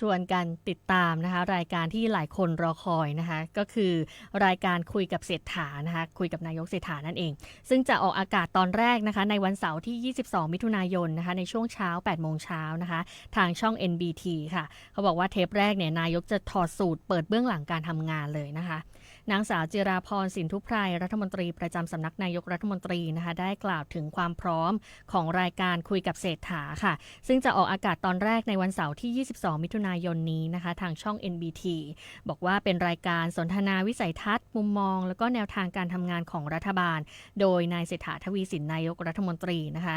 ชวนกันติดตามนะคะรายการที่หลายคนรอคอยนะคะก็คือรายการคุยกับเศรษฐานะคะคุยกับนายกเศรษฐานั่นเอง ซึ่งจะออกอากาศตอนแรกนะคะในวันเสาร์ที่ 22 มิถุนายนนะคะในช่วงเช้า 8 โมงเช้านะคะทางช่อง NBT ค่ะ เขาบอกว่าเทปแรกเนี่ยนายกจะถอดสูตรเปิดเบื้องหลังการทำงานเลยนะคะ นางสาวจิราพรสินทุไพรรัฐมนตรีประจำสำนักนายกรัฐมนตรีนะคะได้กล่าวถึงความพร้อมของรายการคุยกับเศรษฐาค่ะ ซึ่งจะออกอากาศตอนแรกในวันเสาร์ที่ 22 มิถุนายนนี้นะคะทางช่อง NBT บอกว่าเป็นรายการสนทนาวิสัยทัศน์ มุมมอง แล้วก็แนวทางการทำงานของรัฐบาล โดยนายเศรษฐาทวีสินนายกรัฐมนตรีนะคะ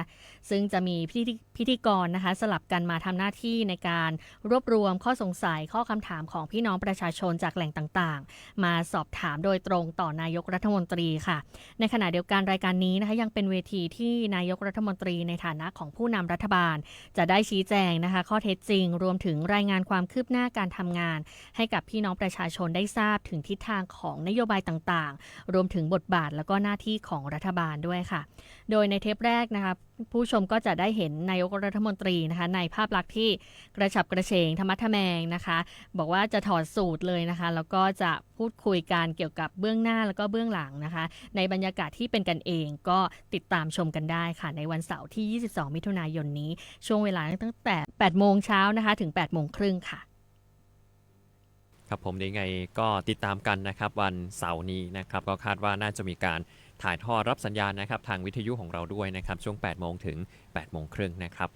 ซึ่งจะมีพิธีพิธีกรนะคะสลับกันมาทำหน้าที่ในการรวบรวมข้อสงสัยข้อคำถามของพี่น้องประชาชนจากแหล่งต่างๆ มาสอบถามโดยตรงต่อนายกรัฐมนตรีค่ะ ในขณะเดียวกันรายการนี้นะคะยังเป็นเวทีที่นายกรัฐมนตรีในฐานะของผู้นำรัฐบาล จะได้ชี้แจงนะคะ ข้อเท็จจริง รวมถึงรายงานความคืบหน้าการทำงาน ให้กับพี่น้องประชาชนได้ทราบถึงทิศทางของนโยบายต่างๆ รวมถึงบทบาทแล้วก็หน้าที่ของรัฐบาลด้วยค่ะ โดยในเทปแรกนะคะผู้ชมก็จะได้เห็นนายกรัฐมนตรีนะคะในภาพลักษณ์ที่กระฉับกระเฉงธรรมะทแมงนะคะ บอกว่าจะถอดสูตรเลยนะคะ แล้วก็จะพูดคุยกันเกี่ยวกับเบื้องหน้าแล้วก็เบื้องหลังนะคะ ในบรรยากาศที่เป็นกันเองก็ติดตามชมกันได้ค่ะ ในวันเสาร์ที่ 22 มิถุนายนนี้ ช่วงเวลาตั้งแต่ 8 โมงเช้านะคะถึง 8 โมงครึ่งค่ะครับผมยังไงก็ติดตามกันนะครับวันเสาร์นี้นะครับก็คาดว่าน่าจะมีการ ถ่ายทอดรับสัญญาณนะครับทางวิทยุของเราด้วยนะครับช่วง 8 โมงถึง 8 โมงครึ่งนะครับ